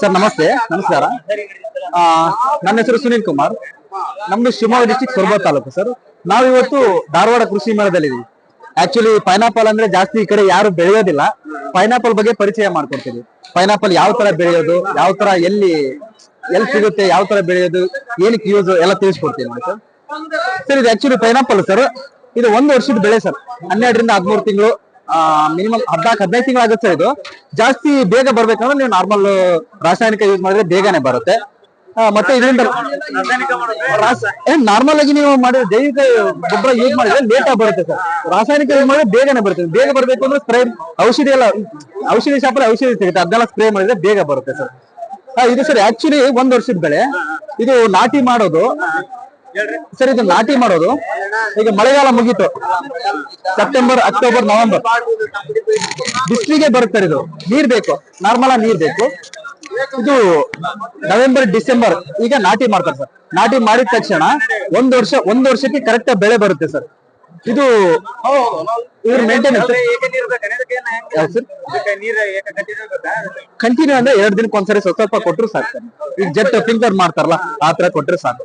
Sir, ನಮಸ್ತೆ, ನಮಸ್ಕಾರ. ನನ್ನ ಹೆಸರು ಸುನೀಲ್ ಕುಮಾರ್. ನಮ್ದು ಶಿವಮೊಗ್ಗ ಡಿಸ್ಟಿಕ್ ಸೊರಬ ತಾಲೂಕು, ಸರ್. ನಾವಿವತ್ತು ಧಾರವಾಡ ಕೃಷಿ ಮೇಳದಲ್ಲಿದ್ದೀವಿ. ಆಕ್ಚುಲಿ ಪೈನಾಪಲ್ ಅಂದ್ರೆ ಜಾಸ್ತಿ ಈ ಕಡೆ ಯಾರು ಬೆಳೆಯೋದಿಲ್ಲ. ಪೈನಾಪಲ್ ಬಗ್ಗೆ ಪರಿಚಯ ಮಾಡ್ಕೊಡ್ತೀವಿ ಪೈನಾಪಲ್ ಯಾವ ತರ ಬೆಳೆಯೋದು, ಯಾವ ತರ ಎಲ್ಲಿ ಎಲ್ಲಿ ಸಿಗುತ್ತೆ, ಯಾವ ತರ ಬೆಳೆಯೋದು, ಏನಕ್ಕೆ ಯೂಸ್ ಎಲ್ಲ ತಿಳಿಸ್ಕೊಡ್ತೀನಿ ಸರ್. ಸರ್, ಇದು ಆಕ್ಚುಲಿ ಪೈನಾಪಲ್ ಸರ್. ಇದು ಒಂದು ವರ್ಷದ ಬೆಳೆ, ಸರ್. ಹನ್ನೆರಡರಿಂದ ಹದಿಮೂರು ತಿಂಗಳು ಮಿನಿಮಮ್ ಹದಿನಾಲ್ಕು, ಹದಿನೈದು ತಿಂಗಳಾಗುತ್ತೆ ಇದು. ಜಾಸ್ತಿ ಬೇಗ ಬರ್ಬೇಕಂದ್ರೆ ನೀವು ನಾರ್ಮಲ್ ರಾಸಾಯನಿಕ ಯೂಸ್ ಮಾಡಿದ್ರೆ ಬೇಗನೆ ಬರುತ್ತೆ. ಮತ್ತೆ ಇದರಿಂದ ನಾರ್ಮಲ್ ಆಗಿ ನೀವು ಮಾಡಿದ್ರೆ ಜೈವಿಕ ಗೊಬ್ಬರ ಯೂಸ್ ಮಾಡಿದ್ರೆ ಲೇಟ್ ಆಗಿ ಬರುತ್ತೆ ಸರ್. ರಾಸಾಯನಿಕ ಯೂಸ್ ಮಾಡಿದ್ರೆ ಬೇಗನೆ ಬರುತ್ತೆ. ಬೇಗ ಬರ್ಬೇಕು ಅಂದ್ರೆ ಸ್ಪ್ರೇ ಔಷಧಿ ಎಲ್ಲ ಔಷಧಿ ಶಾಪಲ್ಲಿ ಔಷಧಿ ಸಿಗುತ್ತೆ. ಅದನ್ನೆಲ್ಲ ಸ್ಪ್ರೇ ಮಾಡಿದ್ರೆ ಬೇಗ ಬರುತ್ತೆ ಸರ್. ಇದು ಸರ್ ಆಕ್ಚುಲಿ ಒಂದ್ ವರ್ಷದ ಬೆಳೆ. ಇದು ನಾಟಿ ಮಾಡೋದು. ಸರ್ ಇದು ನಾಟಿ ಮಾಡೋದು. ಈಗ ಮಳೆಗಾಲ ಮುಗೀತು. ಸೆಪ್ಟೆಂಬರ್ ಅಕ್ಟೋಬರ್ ನವೆಂಬರ್ ಬಿಸಿಲಿಗೆ ಬರುತ್ತೆ ಇದು. ನೀರ್ ಬೇಕು. ನಾರ್ಮಲ್ ಆಗಿ ನೀರ್ ಬೇಕು. ಇದು ನವೆಂಬರ್ ಡಿಸೆಂಬರ್ ಈಗ ನಾಟಿ ಮಾಡ್ತಾರೆ ಸರ್. ನಾಟಿ ಮಾಡಿದ ತಕ್ಷಣ ಒಂದ್ ವರ್ಷ ಒಂದ್ ವರ್ಷಕ್ಕೆ ಕರೆಕ್ಟ್ ಬೆಳೆ ಬರುತ್ತೆ ಸರ್. ಇದು ಇವ್ರ ಮೇಂಟೆನೆನ್ಸ್ ಸರ್? ಕಂಟಿನ್ಯೂ ಅಂದ್ರೆ ಎರಡ್ ದಿನಕ್ಕೆ ಒಂದ್ಸರಿ ಸ್ವಲ್ಪ ಸ್ವಲ್ಪ ಕೊಟ್ಟರು ಸಾಕು. ಸರ್ ಈಗ ಜೆಟ್ ಫಿಲ್ಟರ್ ಮಾಡ್ತಾರಲ್ಲ ಆ ತರ ಕೊಟ್ಟರೆ ಸಾಕು.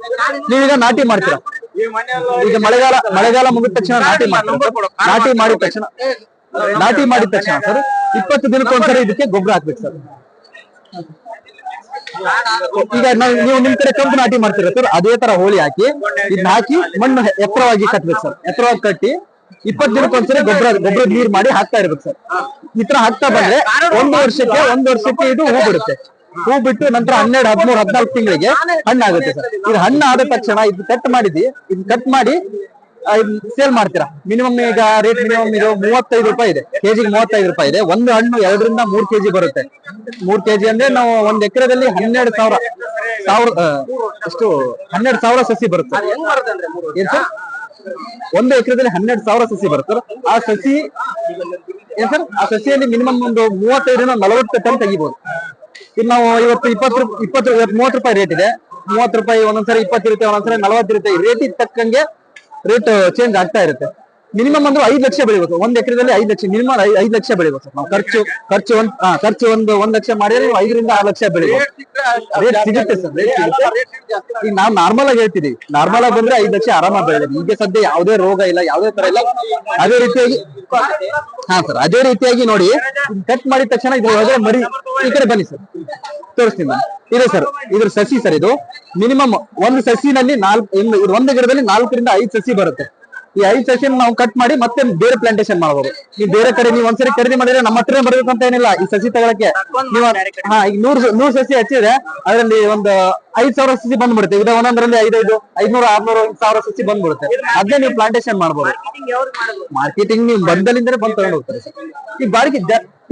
ನೀವೀಗ ನಾಟಿ ಮಾಡ್ತೀರಾ? ಈಗ ಮಳೆಗಾಲ ಮಳೆಗಾಲ ಮುಗಿದ ತಕ್ಷಣ ನಾಟಿ ನಾಟಿ ಮಾಡಿದ ತಕ್ಷಣ ನಾಟಿ ಮಾಡಿದ ತಕ್ಷಣ ಸರ್ ಇಪ್ಪತ್ತು ದಿನಕ್ಕೆ ಒಂದ್ಸರಿ ಇದಕ್ಕೆ ಗೊಬ್ಬರ ಹಾಕ್ಬೇಕು ಸರ್. ಈಗ ನಾವು ನೀವು ನಿಮ್ ಕಡೆ ಕಂಪು ನಾಟಿ ಮಾಡ್ತೀರಾ ಸರ್? ಅದೇ ತರ ಹೋಳಿ ಹಾಕಿ ಇದನ್ನ ಹಾಕಿ ಮಣ್ಣು ಎತ್ತರವಾಗಿ ಕಟ್ಬೇಕು ಸರ್. ಎತ್ತರವಾಗಿ ಕಟ್ಟಿ ಇಪ್ಪತ್ತು ದಿನಕ್ಕೆ ಒಂದ್ಸರಿ ಗೊಬ್ಬರ ಗೊಬ್ಬರ ನೀರ್ ಮಾಡಿ ಹಾಕ್ತಾ ಇರ್ಬೇಕು ಸರ್. ಈ ತರ ಹಾಕ್ತಾ ಬಂದ್ರೆ ಒಂದು ವರ್ಷಕ್ಕೆ, ಒಂದ್ ವರ್ಷಕ್ಕೆ ಇದು ಹೂ ಬಿಡುತ್ತೆ. ಹೂ ಬಿಟ್ಟು ನಂತರ ಹನ್ನೆರಡು, ಹದಿಮೂರು, ಹದಿನಾಲ್ಕು ತಿಂಗಳಿಗೆ ಹಣ್ಣಾಗುತ್ತೆ ಸರ್. ಇದು ಹಣ್ಣು ಆದ ತಕ್ಷಣ ಇದು ಕಟ್ ಮಾಡಿದ್ವಿ. ಇದು ಕಟ್ ಮಾಡಿ ಸೇಲ್ ಮಾಡ್ತೀರಾ? ಮಿನಿಮಮ್ ಈಗ ರೇಟ್ ಮಿನಿಮಮ್ ಇದು ಮೂವತ್ತೈದು ರೂಪಾಯಿ ಇದೆ. ಕೆಜಿಗೆ ಮೂವತ್ತೈದು ರೂಪಾಯಿ ಇದೆ. ಒಂದು ಹಣ್ಣು ಎರಡರಿಂದ ಮೂರ್ ಕೆಜಿ ಬರುತ್ತೆ. ಮೂರ್ ಕೆಜಿ ಅಂದ್ರೆ ನಾವು ಒಂದ್ ಎಕರೆದಲ್ಲಿ ಹನ್ನೆರಡು ಸಾವಿರ ಸಾವಿರ ಅಷ್ಟು ಹನ್ನೆರಡು ಸಾವಿರ ಸಸಿ ಬರುತ್ತೆ. ಒಂದು ಎಕರೆದಲ್ಲಿ ಹನ್ನೆರಡು ಸಾವಿರ ಸಸಿ ಬರುತ್ತೆ ಆ ಸಸಿ, ಏನ್ ಸರ್ ಆ ಸಸಿಯಲ್ಲಿ ಮಿನಿಮಮ್ ಒಂದು ಮೂವತ್ತೈದರಿಂದ ನಲವತ್ತು ಟನ್ ತೆಗಿಬಹುದು ಇನ್ನು ನಾವು ಇವತ್ತು ಇಪ್ಪತ್ತು ಇಪ್ಪತ್ತು ಮೂವತ್ತು ರೂಪಾಯಿ ರೇಟ್ ಇದೆ. ಮೂವತ್ತು ರೂಪಾಯಿ ಒಂದೊಂದ್ಸರಿ ಇಪ್ಪತ್ತಿರುತ್ತೆ ಒಂದೊಂದ್ಸರಿ ನಲವತ್ತಿರುತ್ತೆ ರೇಟಿಗೆ ರೇಟ್ ತಕ್ಕಂಗೆ ರೇಟ್ ಚೇಂಜ್ ಆಗ್ತಾ ಇರುತ್ತೆ. ಮಿನಿಮಮ್ ಅಂದ್ರೆ ಐದು ಲಕ್ಷ ಬೆಳಿಬೇಕು. ಒಂದ್ ಎಕರೆದಲ್ಲಿ ಐದು ಲಕ್ಷ ಮಿನಿಮಮ್ ಐದು ಲಕ್ಷ ಬೆಳಿಬೇಕು. ನಾವು ಖರ್ಚು ಖರ್ಚು ಒಂದ್ ಹಾ, ಖರ್ಚು ಒಂದು ಒಂದ್ ಲಕ್ಷ ಮಾಡಿದ್ರೆ ನೀವು ಐದರಿಂದ ಆರು ಲಕ್ಷ ಬೆಳಿಬೇಕು ರೇಟ್ ಸಿಗುತ್ತೆ ಸರ್ ರೇಟ್ ಸಿಗುತ್ತೆ. ಈಗ ನಾವು ನಾರ್ಮಲ್ ಆಗಿ ಹೇಳ್ತೀವಿ. ನಾರ್ಮಲ್ ಆಗಿ ಬಂದ್ರೆ ಐದು ಲಕ್ಷ ಆರಾಮಾಗಿ ಬೆಳೆಯುತ್ತೆ ಈಗ ಸದ್ಯ ಯಾವುದೇ ರೋಗ ಇಲ್ಲ ಯಾವುದೇ ತರ ಇಲ್ಲ. ಅದೇ ರೀತಿಯಾಗಿ ಹಾ ಸರ್ ಅದೇ ರೀತಿಯಾಗಿ ನೋಡಿ. ಕಟ್ ಮಾಡಿದ ತಕ್ಷಣ ಇದ್ರ ಮರಿ ಈ ಕಡೆ ಬನ್ನಿ ಸರ್. ತೋರಿಸ್ತೀನಿ ನಾನು. ಇದೆ ಸರ್ ಇದ್ರ ಸಸಿ ಸರ್ ಇದು. ಮಿನಿಮಮ್ ಒಂದು ಸಸಿನಲ್ಲಿ ನಾಲ್ಕು ಒಂದು ಗಿಡದಲ್ಲಿ ನಾಲ್ಕರಿಂದ ಐದು ಸಸಿ ಬರುತ್ತೆ. ಈ ಐದು ಸಸಿನ ನಾವು ಕಟ್ ಮಾಡಿ ಮತ್ತೆ ಬೇರೆ ಪ್ಲಾಂಟೇಶನ್ ಮಾಡಬಹುದು ನೀವು ಬೇರೆ ಕಡೆ ನೀವು ಒಂದ್ಸರಿ ಖರೀದಿ ಮಾಡಿದ್ರೆ ನಮ್ಮ ಹತ್ರ ಬರ್ಬೇಕಂತ ಅಂತ ಏನಿಲ್ಲ. ಈ ಸಸಿ ತಗೊಳಕ್ಕೆ ನೀವು ಹಾ ಈಗ ನೂರ್ ನೂರ್ ಸಸಿ ಹಚ್ಚಿದ್ರೆ ಅದರಲ್ಲಿ ಒಂದು ಐದ್ ಸಾವಿರ ಸಸಿ ಬಂದ್ಬಿಡುತ್ತೆ. ಈಗ ಒಂದೊಂದರಲ್ಲಿ ಐದೈದು ಐದ್ನೂರ ಆರ್ನೂರ ಸಾವಿರ ಸಸಿ ಬಂದ್ಬಿಡುತ್ತೆ. ಅದನ್ನೇ ನೀವು ಪ್ಲಾಂಟೇಶನ್ ಮಾಡಬಹುದು ಮಾರ್ಕೆಟಿಂಗ್ ನೀವು ಬಂದಲ್ಲಿಂದಲೇ ಬಂದ್ ತಗೊಂಡು ಹೋಗ್ತಾರೆ ಈ ಈಗ ಬಾಡಿಗೆ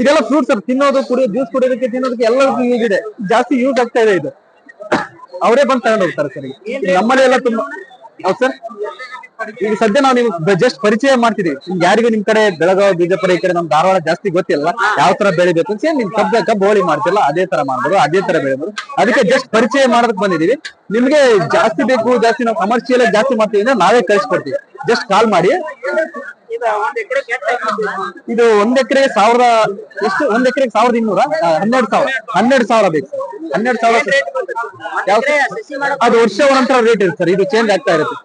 ಇದೆಲ್ಲ ಫ್ರೂಟ್ಸ್ ಸರ್. ತಿನ್ನೋದು ಕುಡಿಯೋದು ಜ್ಯೂಸ್ ಕುಡಿಯೋದಕ್ಕೆ ತಿನ್ನೋದಕ್ಕೆ ಎಲ್ಲದಕ್ಕೂ ಯೂಸ್ ಇದೆ. ಜಾಸ್ತಿ ಯೂಸ್ ಆಗ್ತಾ ಇದೆ ಇದು. ಅವರೇ ಬಂದ್ ತಗೊಂಡು ಹೋಗ್ತಾರೆ ಸರ್ ನಮ್ಮಲ್ಲಿ ಎಲ್ಲ ತುಂಬಾ ಹೌದು ಸರ್? ಈಗ ಸದ್ಯ ನಾವು ನಿಮ್ಗೆ ಜಸ್ಟ್ ಪರಿಚಯ ಮಾಡ್ತಿದೀವಿ. ನಿಮ್ಗೆ ಯಾರಿಗೂ ನಿಮ್ ಕಡೆ ಬೆಳಗಾವಿ ಬಿಜಾಪುರ ಈ ಕಡೆ ನಮ್ ಧಾರವಾಡ ಜಾಸ್ತಿ ಗೊತ್ತಿಲ್ಲ. ಯಾವ ತರ ಬೆಳಿಬೇಕು ಅಂತ ನಿಮ್ ಕಬ್ಬ ಕಬ್ಬು ಹೋಳಿ ಮಾಡ್ತಿಲ್ಲ ಅದೇ ತರ ಮಾಡ್ಬೋದು, ಅದೇ ತರ ಬೆಳಿಬೋದು. ಅದಕ್ಕೆ ಜಸ್ಟ್ ಪರಿಚಯ ಮಾಡೋದಕ್ಕೆ ಬಂದಿದೀವಿ. ನಿಮ್ಗೆ ಜಾಸ್ತಿ ಬೇಕು, ಜಾಸ್ತಿ ನಾವು ಕಮರ್ಷಿಯಲ್ ಜಾಸ್ತಿ ಮಾಡ್ತೀವಿ ಅಂದ್ರೆ ನಾವೇ ಕಳಿಸ್ಕೊಡ್ತೀವಿ. ಜಸ್ಟ್ ಕಾಲ್ ಮಾಡಿ. ಇದು ಒಂದ್ ಎಕರೆಗೆ ಸಾವಿರದ ಎಷ್ಟು? ಒಂದ್ ಎಕರೆಗೆ ಸಾವಿರದ ಇನ್ನೂರ? ಹನ್ನೆರಡು ಸಾವಿರ. ಹನ್ನೆರಡು ಸಾವಿರ ಬೇಕು. ಹನ್ನೆರಡು ಸಾವಿರ ಯಾವ ಅದು ವರ್ಷ ಒಂದೊಂಥರ ರೇಟ್ ಇರುತ್ತೆ ಸರ್. ಇದು ಚೇಂಜ್ ಆಗ್ತಾ ಇರುತ್ತೆ.